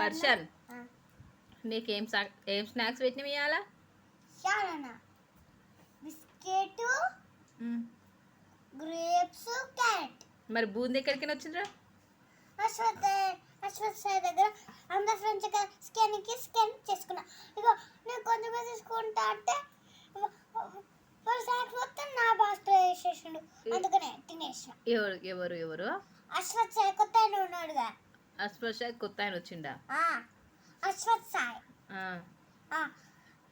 Version నీకు ఏం snacks పెట్టినవి ఇవాళ చాలా బిస్కెట్ గ్రేప్స్ క్యారెట్. మరి బూంది ఎక్కడికి వచ్చిందిరా? అశ్వత్ అశ్వత్ సాయి దగ్గర అందరి ఫ్రెండ్స్ స్కాన్కి స్కాన్ చేసుకున్నా. ఇగో నేను కొంచెం తీసుకుంటా అంటే సాక్స్ మొత్తం నా బాస్తో వేసేసిండు అందుకనే తినేసిన. ఎవరు ఎవరు ఎవరు? అశ్వత్ సాయి కొత్త ఆయన ఉన్నాడుగా అస్పర్శ కొత్త ఆయన వచ్చిండా? అశ్వత్ సాయి.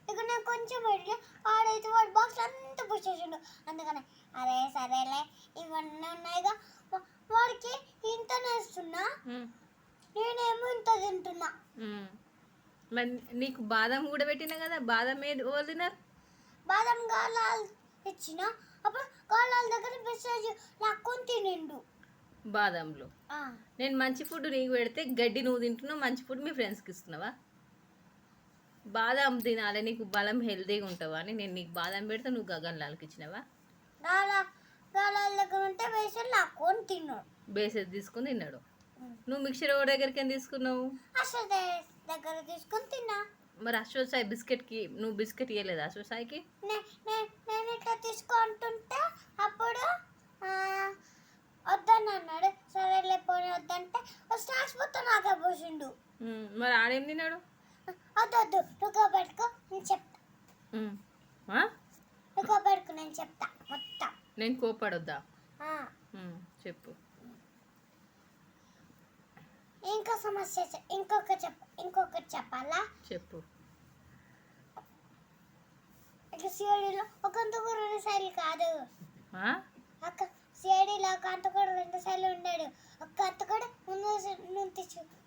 ఇక నేను కొంచెం పెట్టి ఆడైతే వాడు బాక్స్ అంతా పూసేసిండు అందుకని అరే సరేలే ఇవన్నీ ఉన్నాయిగా వాడికి ఇంత నేస్తున్నా. నేనేమో ఇంత తింటున్నా. మరి నీకు బాదం కూడా పెట్టినా కదా బాదం ఏది ఎవరు తిన్నారు బాదం గాలాలు ఇచ్చిన అప్పుడు గాలాల దగ్గర మెసేజ్ లాక్కొని తినిండు. బాదంలో. నేను మంచి ఫుడ్ నీకు పెడితే గడ్డి నువ్వు తింటున్నావు మంచి ఫుడ్ మీ ఫ్రెండ్స్కి ఇస్తున్నావా? బాదం తినాలి నీకు బలం హెల్తీగా ఉంటావా అని నేను నీకు బాదం పెడితే నువ్వు గగన్ లాల్కి ఇచ్చినావా? బేసెస్ తీసుకుని తిన్నాడు. నువ్వు మిక్సర్ ఎవరి దగ్గరికి ఏం తీసుకున్నావు దగ్గర తీసుకొని తిన్నా. మరి అశ్వత్ సాయి బిస్కెట్కి నువ్వు బిస్కెట్ ఇవ్వలేదా అశ్వత్ సాయికి నే- నే- నేను ఇట్లా తీసుకుంటుంటే అప్పుడు ఆ, వద్దని అన్నాడు సరేలే పోనీ వద్దంటే స్నాక్స్ ఉమ్, మరి ఆడేం తిన్నాడు? వద్దు నువ్వు పెట్టుకో నేను చెప్తా? నువ్వు పెట్టుకో నేను చెప్తా మొత్తం. నేను కోపడొద్దా చెప్పు. ఇంకో సమస్య ఇంకొక చెప్ ఇంకొకటి చెప్పాలా? చెప్పు. ఇక సిఐడిలో ఒక రెండు సార్లు కాదు. ఆ? సిఐడిలో ఒక అంతకుడు రెండు సార్లు ఉన్నాడు ఒక్క అంతకుడు ముందు నుంచి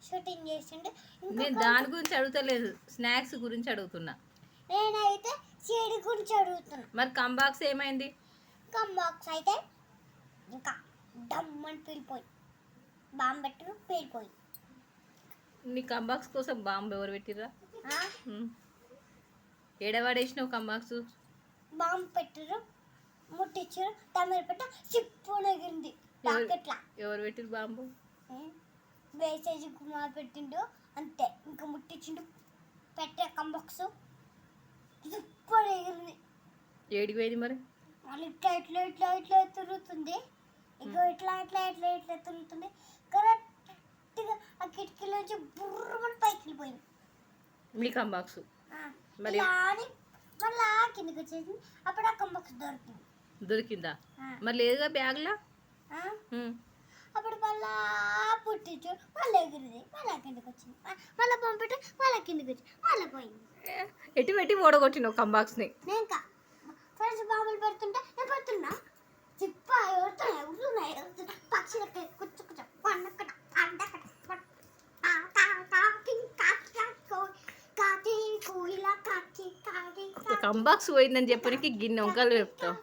షూటింగ్ చేసిండు. నేను దాని గురించి అడుగుతలేదు. స్నాక్స్ గురించి అడుగుతున్నా. నేనైతే సిఐడి గురించి అడుగుతున్నా. మరి కంబాక్స్ ఏమైంది? ఇంకా బాక్స్ అయితే ఇంకా డమ్మని పీలిపోయి. బాంబు పెట్టు పీలిపోయి. నీ కంబాక్స్ కోసం బాంబు ఎవరు పెట్టిర్రా? ఆ? ఉమ్. ఏడవాడేసినావు కంబాక్స్ బాంబు పెట్టరు ముట్టించారు తమిళ పెట్ట చిప్పు నగిరింది ఎవరు- పెట్టిరు బాంబు? వేసేసి కుమార్ పెట్టిండు. అంతే. ఇంకా ముట్టించిండు పెట్టే కంబాక్స్. ఎగిరింది. ఏడికి పోయింది మరి? మళ్ళీ ఇట్లా ఇట్లా ఇట్లా ఇట్లా తిరుగుతుంది. ఇగో ఇట్లా ఇట్లా ఇట్లా ఇట్లా తిరుగుతుంది. కరెక్ట్గా ఆ కిటికీలోంచి బుర్రమని పైకి వెళ్ళిపోయింది. మీ కంబాక్స్. మరి- మళ్ళా కిందకి వచ్చేసింది. అప్పుడు ఆ కంబాక్స్ దొరికింది. దొరికిందా? మరి లేదుగా బ్యాగ్లా. అప్పుడు మళ్ళా పుట్టించు మళ్ళీ ఎగిరింది మళ్ళా కిందకి వచ్చింది మళ్ళా పంపితే మళ్ళా కిందకి వచ్చి మళ్ళీ పోయింది. ఎటు పెట్టి ఓడగొట్టినావు కంబాక్స్ని నేను ఇంకా ఫ్రెండ్స్ బాంబులు పెడుతుంటే నేను పెడుతున్నా. చిప్ప ఎవరుతున్నాయి ఎవరున్నాయి ఎవరుతున్నాయి పక్షులకి కుచ్చు కుచ్చు పండక్కడ పండక్కడ కంబాక్స్ పోయిందని చెప్పడానికి గిన్నె వంకలు చెప్తావు